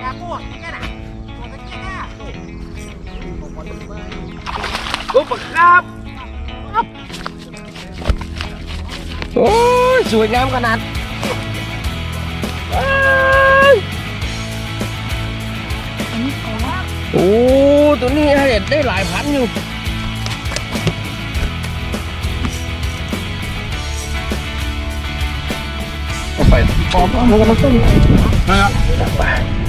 Nhà cô, cái cái này. Cô cái kia nha. ปุ๊บครับ โอ้ยสวยงามขนาดอ้ายโอ้ตัวนี้ให้ได้หลายพันอยู่ ไปปอมมันก็มันต้องนะ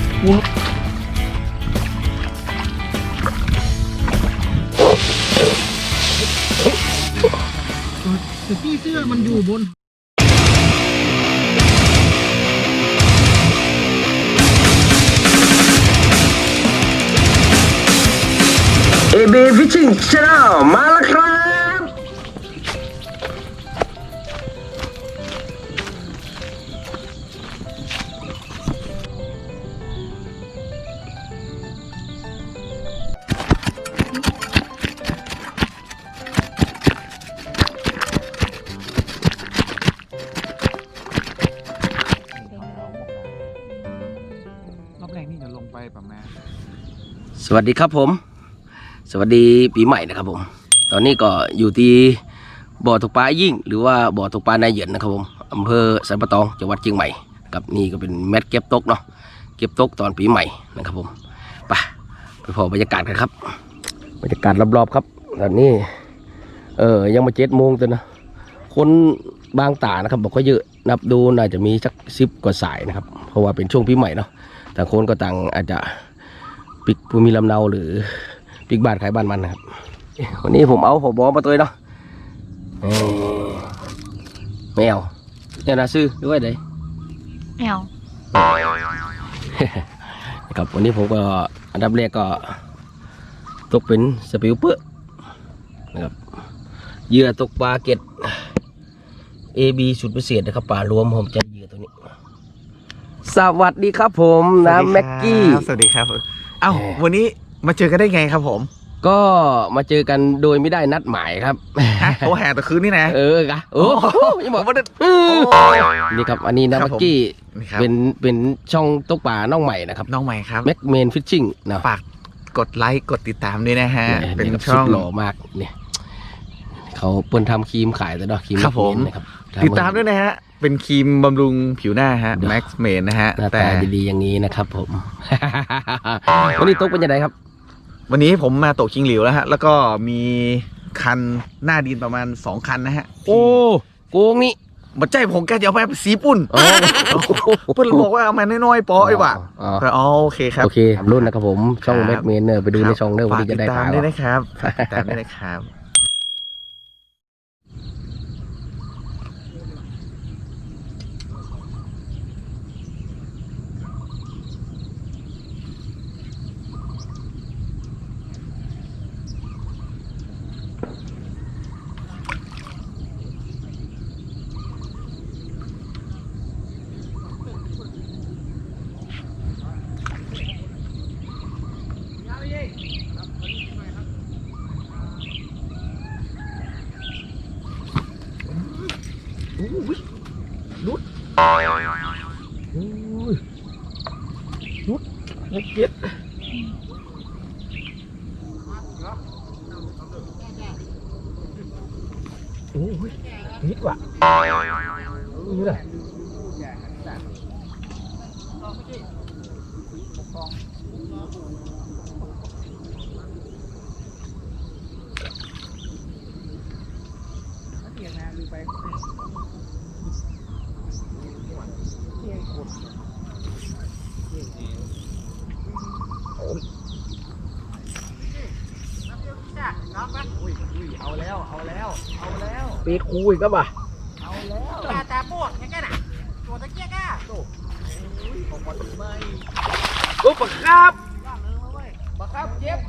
พี่เสื้อมันอยู่บนเอเบฟิชชิ่งชาแนลมาแล้วครับ วัสดีครับผม สวัสดีปีใหม่นะครับผม ตอนนี้ก็อยู่ที่บ่อตกปลายิ่ง หรือว่าบ่อตกปลานายเหยินนะครับผมอำเภอสันปะตองจังหวัดเชียงใหม่ครับนี่ก็เป็นแมตเก็บตกเนาะเก็บตกตอนปีใหม่นะครับผมไปไปพอบรรยากาศกันครับ บรรยากาศรอบๆครับ ตอนนี้เออยังมาเจ็ดโมงตัวนะคนบางตานะครับบอกก็เยอะนับดูน่าจะมีสักสิบกว่าสายนะครับ เพราะว่าเป็นช่วงปีใหม่เนาะแต่คนก็ต่างอาจจะ ปิกภูมิลำเนาหรือปิกบ้านขายบ้านมันนะครับวันนี้ผมเอาผบอมาตัวเนาะเอ้ยแมวเนี่ยนะซื้อด้วยเด้แอวครับวันนี้ผมก็อันดับแรกก็ตกเป็นสปิลเปอร์นะครับเหยื่อตกปลาเก็ด AB สุดพิเศษนะครับปลารวมผมจะเหยื่อตัวนี้ สวัสดีครับผมนะแม็กกี้ สวัสดีครับ เอ้าเอ่อวันนี้มาเจอกันได้ไงครับผม ก็มาเจอกันโดยไม่ได้นัดหมายครับฮะเขาแห่ตะคืนนี่นะเออกะโอ้โหยังบอกว่านี่ครับอันนี้นะครัเมื่บผมอกี้นี่ครับเป็นเป็นช่องตกปลาน้องใหม่นะครับน้องใหม่ครับแม็กเมนฟิชชิ่งนะฝากกดไลค์กดติดตามด้วยนะฮะยเป็นครับช่องสุดหล่อมากเนี่ยเขาเปิ้นทำครีมขายแต่เนาะครีมครับผมแกเนนะครับติดตามด้วยนะฮะ เป็นครีมบำรุงผิวหน้าฮะเดี๋ยว Max m a n นะฮะ หน้าแต่ตาดีๆอย่างนี้นะครับผม วันนี้ตกเป็นยังไงครับ วันนี้ผมมาตกชิงหลิวแล้วฮะ แล้วก็มีคันหน้าดินประมาณ 2 คันนะฮะโอ้โกงนี่บัดใจผมแกจะเอาไปสีปุ่นอ๋อ เพื่อนบอกว่าเอามาน้อยๆปอไอ้ว่ะอ๋อ อ๋อโอเคครับ โอเครุ่นนะครับผม ช่องครับ แม็กเมนเนอร์ไปดูในช่องเนอร์วันฝากนี้ติจะดได้ตามข่าวด้วยนะครับฝากติดตามด้วยนะครับ เจ็ดโอ้ยนิดว่ะนี่เลย เอาแล้ว เอาแล้ว เอาแล้วปีคูอีกก็ป่ะ Nhà ta cô, cái cái này. Cô cái kia nha. ปุ๊บปะครับปะครับเจ็บ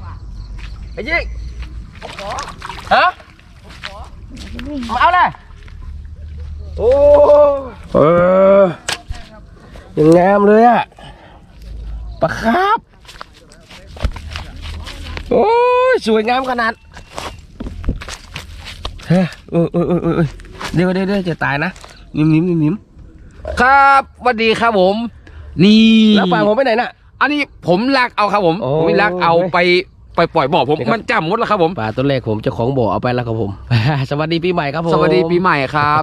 ไอ้ยิงฮะ มาเอาเลยโอ้เออยังงามเลยอะปะครับ โอ้ยสวยงามขนาดเฮ้ยเออเออเออเออเดี๋ยวเดี๋ยวเดี๋ยวจะตายนะนิ่มนิ่มนิ่มนิ่มครับสวัสดีครับผม นี่แล้วปลาผมไปไหนน่ะ อันนี้ผมลากเอาครับผมโอ้ผมลากเอาไป ไปปล่อยบ่อผมนี่ครับมันจำหมดแล้วครับผม ปลาตัวแรกผมเจ้าของบ่อเอาไปแล้วครับผม สวัสดีปีใหม่ครับผม สวัสดีปีใหม่ครับ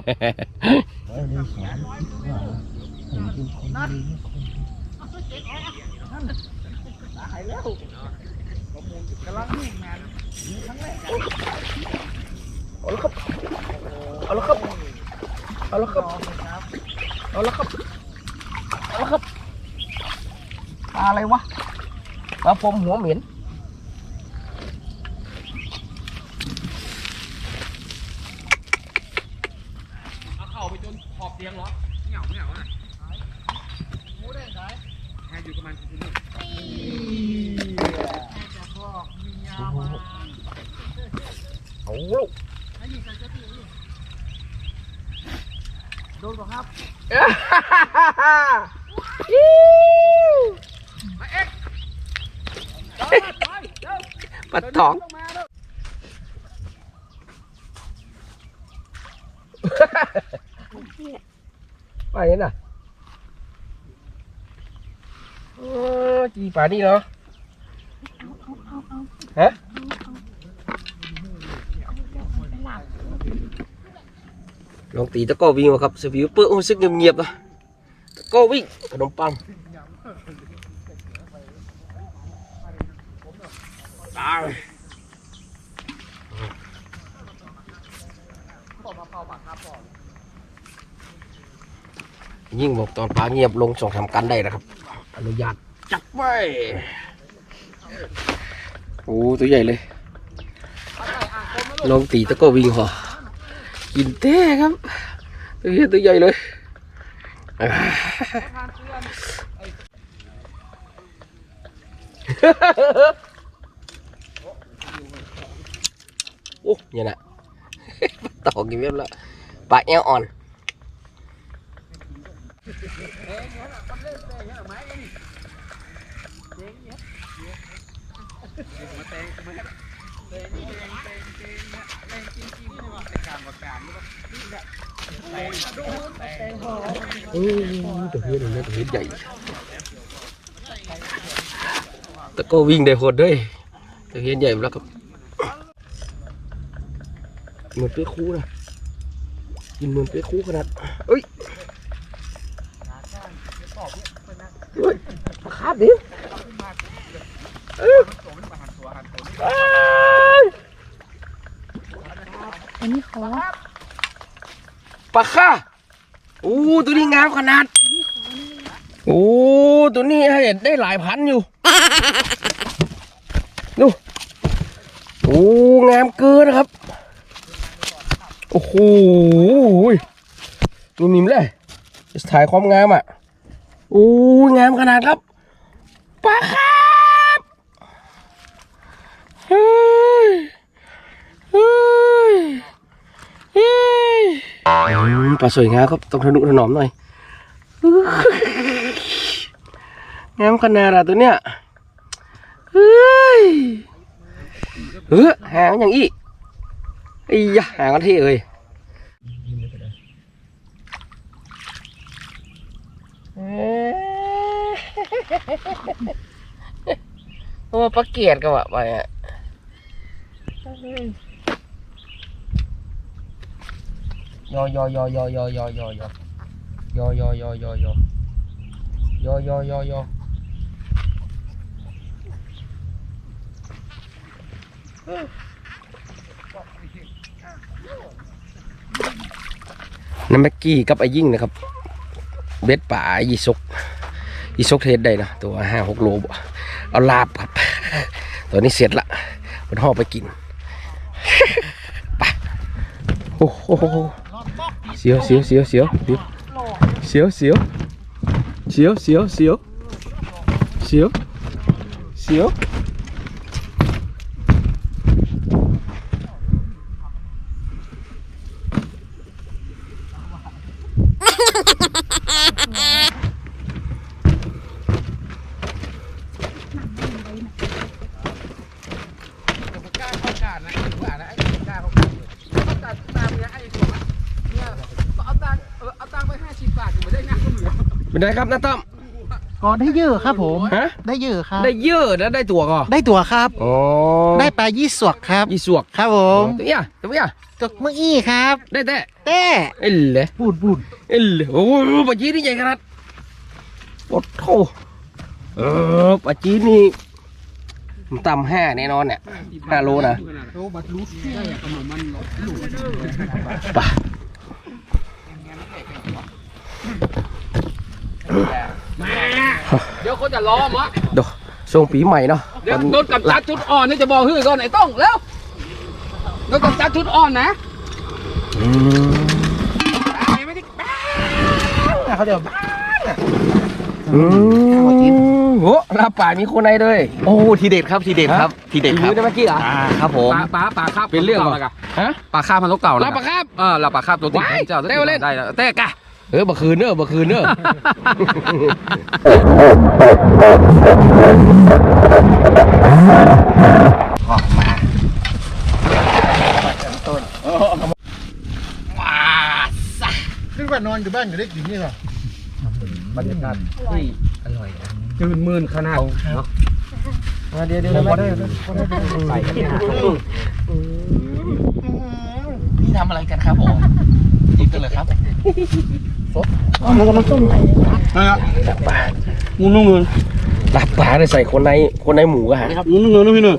เอาละครับ เอาละครับ เอาละครับ เอาละครับ เอาละครับ ปลาอะไรวะ ปลาพรมหัวเหม็น เอาเข่าไปจนขอบเตียงเหรอเหงาเหงาอะแค่อยู่ประมาณที่นี่ เอาลูก โดนป่ะครับปลาทองไปเห็นน่ะเออจีป่านี่เนาะฮะ ลองตีตะก้อวิ่งมาครับสวิวเปื้อนรู้สึกเงียบๆนะตะก้อวิ่งขนมปังตายยิ่งบอกตอนปลาเงียบลงสองสากันได้นะครับ อนุญาตจับไว้โอ้ตัวใหญ่เลย ลองตีตะก้อวิ่งหอ กินเต้ครับตัวใหญ่ตัวใหญ่เลยอ่าโอ้เนี่ยนะตอกินเว็บแล้วปลาแอลอ่อน โอ้ตัวเฮียตัวเนี้ยตัวเฮียใหญ่ตะโกวิ่งได้โหดด้วยตัวเฮียใหญ่หมดแล้วครับเหมือนเป๊ะคู่นะกินเหมือนเป๊ะคู่ขนาดเอ้ยเฮ้ยมาคาบดิเอ้ยเอ้ยอันนี้ขอปลาค่า โอ้ตัวนี้งามขนาด โอ้ตัวนี้ให้ได้หลายพันอยู่ดูโอ้งามเกินครับ โอ้โหตัวนิ่มเลยถ่ายความงามอะโอ้งามขนาดครับปลาครับเฮ้ยเฮ้ยเฮ้ย ปลาสวยงามครับต้องทะนุถนอมหน่อยงามขนาดอะตัวเนี้ยเฮ้ยเออหางอย่างอีไอ้ยะหางกันที่เอ้ยเอ้ยโอ้ปลาเกียดกันวะไปอะ ยอยอยอยอยอยอยอยอยอยอยอยอยอยอยอยอยอน้ำแม็กกี้กับไอ้ยิ่งนะครับ เบ็ดป่ายีซกยีซกเทสได้นะตัวห้าหกโลบ่เอาลาบครับ ตัวนี้เสร็จละมันห่อไปกิน ไป โอ้โห เสียวเสียวเสียว เป็นไงครับน้าตั้มก็ได้เยอะครับผม ฮะ ได้เยอะครับ ได้เยอะนะได้ตัวก็ได้ตัวครับอ๋อได้ปลายี่สวกครับ ยี่สวกครับผมตัวเนี้ยตัวเนี้ยตกเมื่ออี้ครับได้แต่เต้เอ้ยเลยบูดบูดเอ้ยเลยโอ้โหปลาจีนนี่ใหญ่ขนาดโอ้โหเออปลาจีนนี่ต่ำห้าแน่นอนเนี่ยห้าโลนะโอ้บัดรู้ได้ขนมมันหรอกไป เดี๋ยวเขาจะล้อมะดูช่วงปีใหม่เนาะเดี๋ยวโดนกับจัดจุดอ่อนนี่จะบอกฮื้อก่อนไอ้ต้องแล้วโดนกับจัดจุดอ่อนนะอืมเขาจะอืมโหลาบป่ามีคนในเลย โอ้ทีเด็ดครับทีเด็ดครับทีเด็ดคมีรับได้เมื่อกี้เหรออ่าครับผมปลาปลาปลาคาบเป็นเรื่องก่าเหรอแล้วกะฮะปลาคาบพันลูกเก่าแล้วลาบปลาคาบเออลาปลาคาบตัวติดว้ายเจ้าตัวเต้วเล่นได้แล้วเต้กะ เออบ่คืนเนอะบ่คืนเนอะขึ้นว่านอนอยู่บ้านอยู่ได้กี่นี่หรอบรรยากาศจืนมื่นขนาดเนาะเดี๋ยวเดี๋ยวได้ได้ใส่กันเนี่ยนี่ทำอะไรกันครับผมกินกันเลยครับ มันกำลังต้มไก่ลาบป่างูนุ่งเงินลาบป่าได้ใส่คนในคนในหมูอะฮะงูนุ่งเงินนะพี่หนึ่ง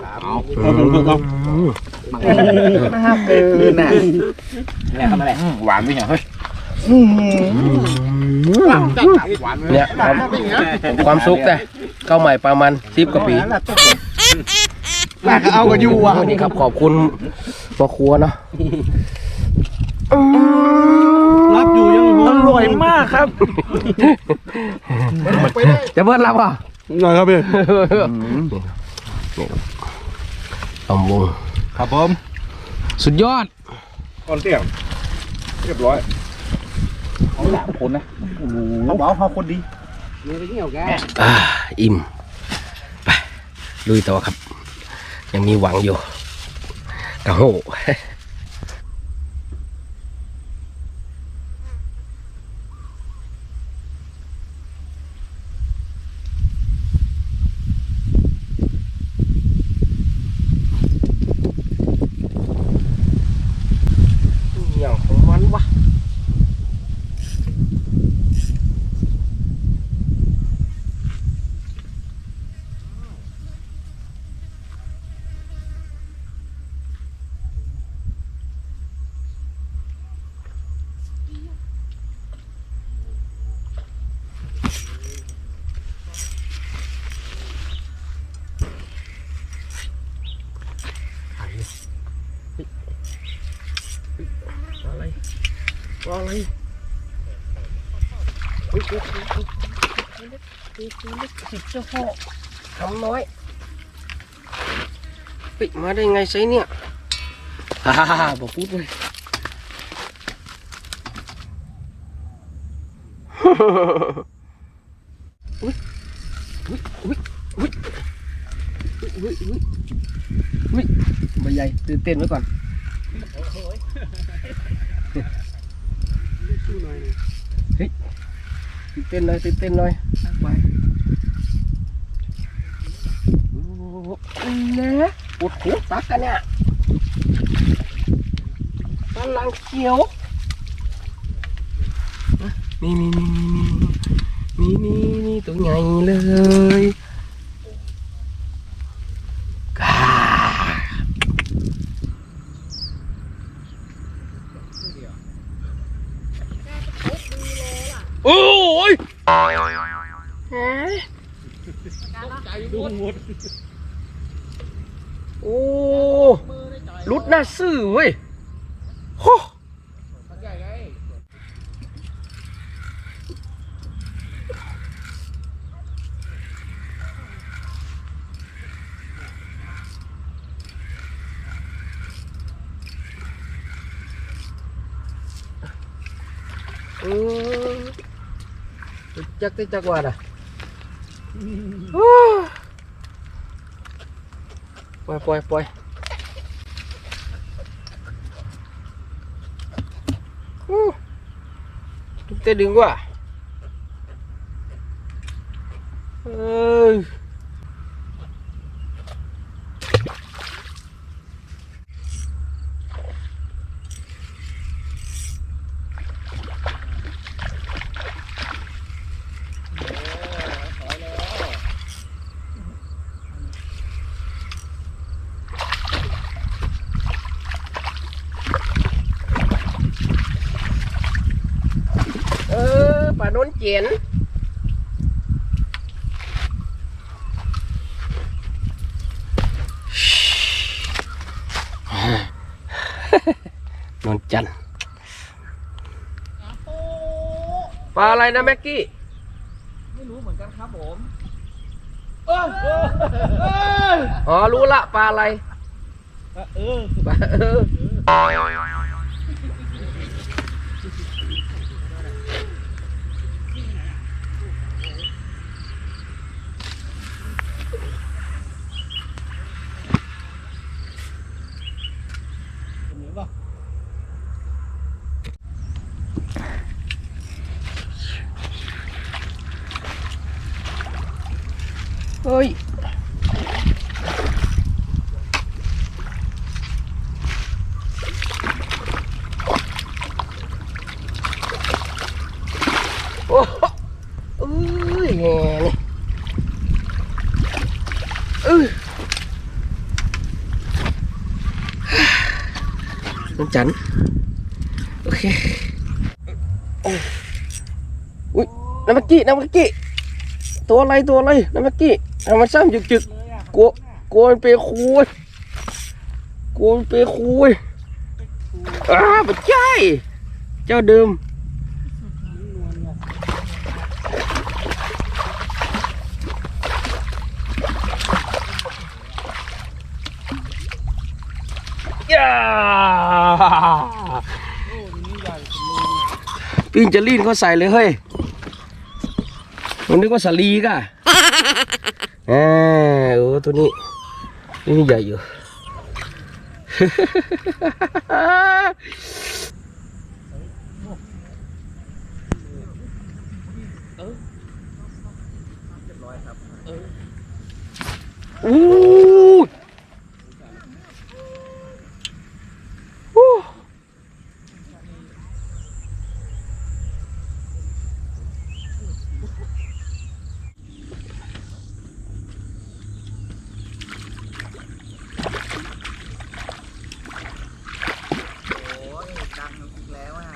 นะครับเออน่ะหวานไหมเนี่ยเฮ้ยเนี่ยความความสุขแต่เข้าใหม่ประมาณสิบกว่าปีหนักเอากันอยู่อะวันนี้ครับขอบคุณพ่อครัวเนาะรับอยู่ยัง อร่อยมากครับ จะเบิดรับอะหน่อยครับพี่ลำวงครับผม สุดยอดก่อนเตี้ยเรียบร้อยเขาหลามคนนะเขาบอกเขาคนดีอ่าอิ่ม ไปลุยต่อครับ ยังมีหวังอยู่กระโหอย่างของมันวะ อะไรว่าอะไร อุ๊ยอุ๊ยอุ๊ยอุ๊ยอุ๊ยเล็กตัวตัวเล็กสิบเจ้าพ่อทำน้อยปิดมาได้ไงไซเนี่ยฮ่าฮ่าฮ่าบอกพูดเลยอุ๊ยอุ๊ยอุ๊ยอุ๊ยอุ๊ยอุ๊ยอุ๊ยใบใหญ่ตื่นเต้นไว้ก่อน ตื่น เต้นหน่อยตื่นเต้นหน่อยไปโอ้โหนะปวดหัวตักกันเนี่ยกำลังเขียวนี่นี่นี่นี่นี่นี่นี่ตัวใหญ่เลยกาโอ้ย โอ้รุดหน้าซื่อเว้ยโหเออจักได้จักว่าน่ะ ล่อยปล่อยปล่อยโอ้เตะดึงว่ะ เจียนนนจันทร์ปลาอะไรนะแม็กกี้ ไม่รู้เหมือนกันครับผมอ๋อ รู้ละปลาอะไร เออปลาเออ เฮ้ยโอ้โหเอ้ยแง่เลยเอ้ยน้องจันโอ เอ้อุ้ยน้ำมันซ้ำจึกจึกๆกลัวกลัวมันเปคุยกลัวมันเปคุยอ้าไม่ใช่เจ้าเดิมย่าปิ้งจะลีนเขาใส่เลยเฮ้ยมันนึกว่าสลีก่ะ อ่าโอ้ตัวนี้นี่ใหญ่อยู่อู้อู้ ดังอีกแล้วอะ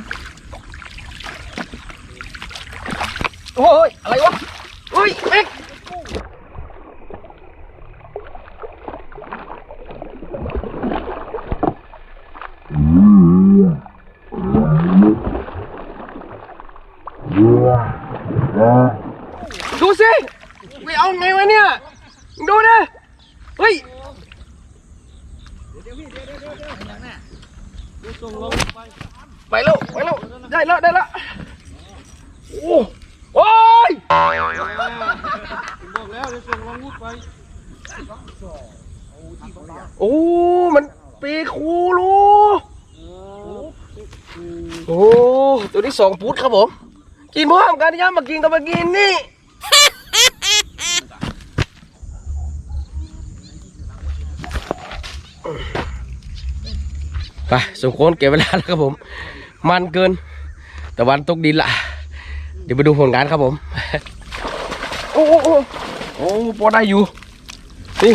โอ้ยอะไรวะเฮ้ยเอ็กดูสิไปเอาไงวะเนี่ย ดูนะเฮ้ยไปแล้วไปแล้วได้แล้วได้แล้วโอ้โอ้ โอ้มันปีคูรูโอ้ตัวนี้สองฟุตครับผม กินพร้อมกันย่ามากินกับมากินนี่ไปสมควรเก็บเวลาแล้วครับผม มันเกิน แต่วันตกดินละเดี๋ยวไปดูผลงานครับผม พอได้อยู่นี่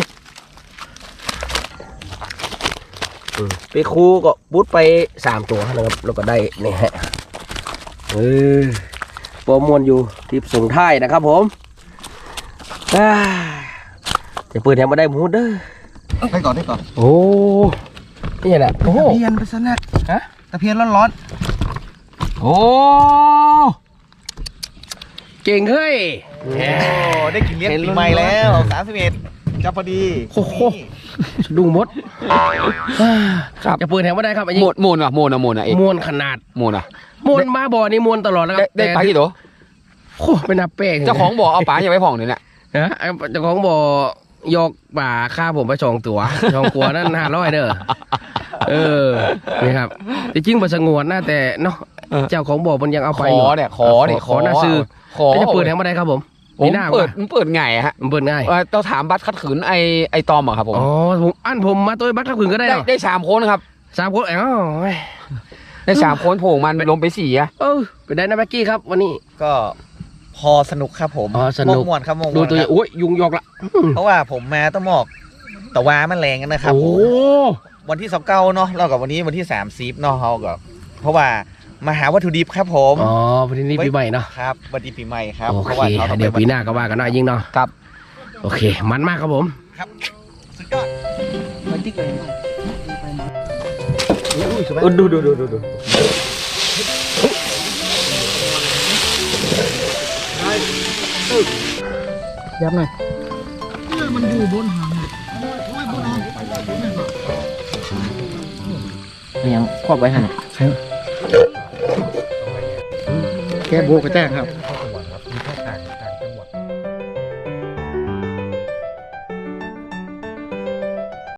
อืมไปครูก็บูทไปสามตัวนะครับแล้วก็ได้นี่ฮะเออโปรมวนอยู่ทิปส่งท้ายนะครับผมอ่าจะเปิดแถมมาได้หมูเด้อได้ก่อนได้ก่อน โอ้นี่แหละโอ้โหตะเพียนไปซะนะฮะตะเพียนร้อนโอ้ เก่งเฮ้ยๆโอ้ได้กินเลี้ยงปีใหม่แล้วสามสิบเอ็ดจะพอดีโอ้โหสะดุ้งมดครับ จะเปิดแถมว่าได้ครับไอ้โมนี่นโมนอะโมนอะโมนอะเอกมวนขนาดโมนอะมวนมาบ่อนี่มวนตลอดแล้วคได้รับได้ปลากี่ตัวโอ้เป็นนับแป้งเจ้าของบ่อเอาปลาอย่าไปผ่องเลยเนี่ยนะไอ้เจ้าของบ่อยกป่าค่าผมไปสองตัวสองตัวนั่นห้าร้อยเด้อ เออนี่ครับจริงๆบ่สงวนนะแต่เนาะเออเจ้าของบ่อมันยังเอาขไปออยู่เนี่ยขอเนี่ยขอหน้าซื้อขอแล้วจะเปิดแถมว่าได้ครับผมผมมีหน้าเปิดวะมันเปิดไงอะฮะมันเปิดง่ายเอ่อต้องถามบัตรคัดขืนไอไอตอมอะครับผมอ๋อผมอันผมมาตัวบัตรขับขืนก็ได้ได้เนาะได้สามคนครับสามคนอ๋อได้สามคนโผล่มันลงไปสี่อะเออเป็นได้นะแม็กกี้ครับ วันนี้ก็พอสนุกครับผมอ๋อสนุกม่วนๆครับม่วนๆดูตัวอคย่ารับงโอ้ยยุงยอกละเพราะว่าผมมาต้องบอก ตะวามันแรงกันนะครับ โอ้วันที่สเก้าเนาะเรากับวันนี้วันที่สามซีฟเนาะเขากับเพราะว่ามาหาวัตถุดิบครับผมอ๋อวันนี้ปีใหม่เนาะครับวันดีปีใหม่ครับโอพราะเคว่าขาต้องเดี๋ยวไปีหน้าก็ว่ากันเนาะยิ่งเนาะครับ โอเค มันมากครับผมครับสุดยอดดูดูดูดูดูยับหน่อย ยังครอบไว้หันแกโบกระแจ้งครับ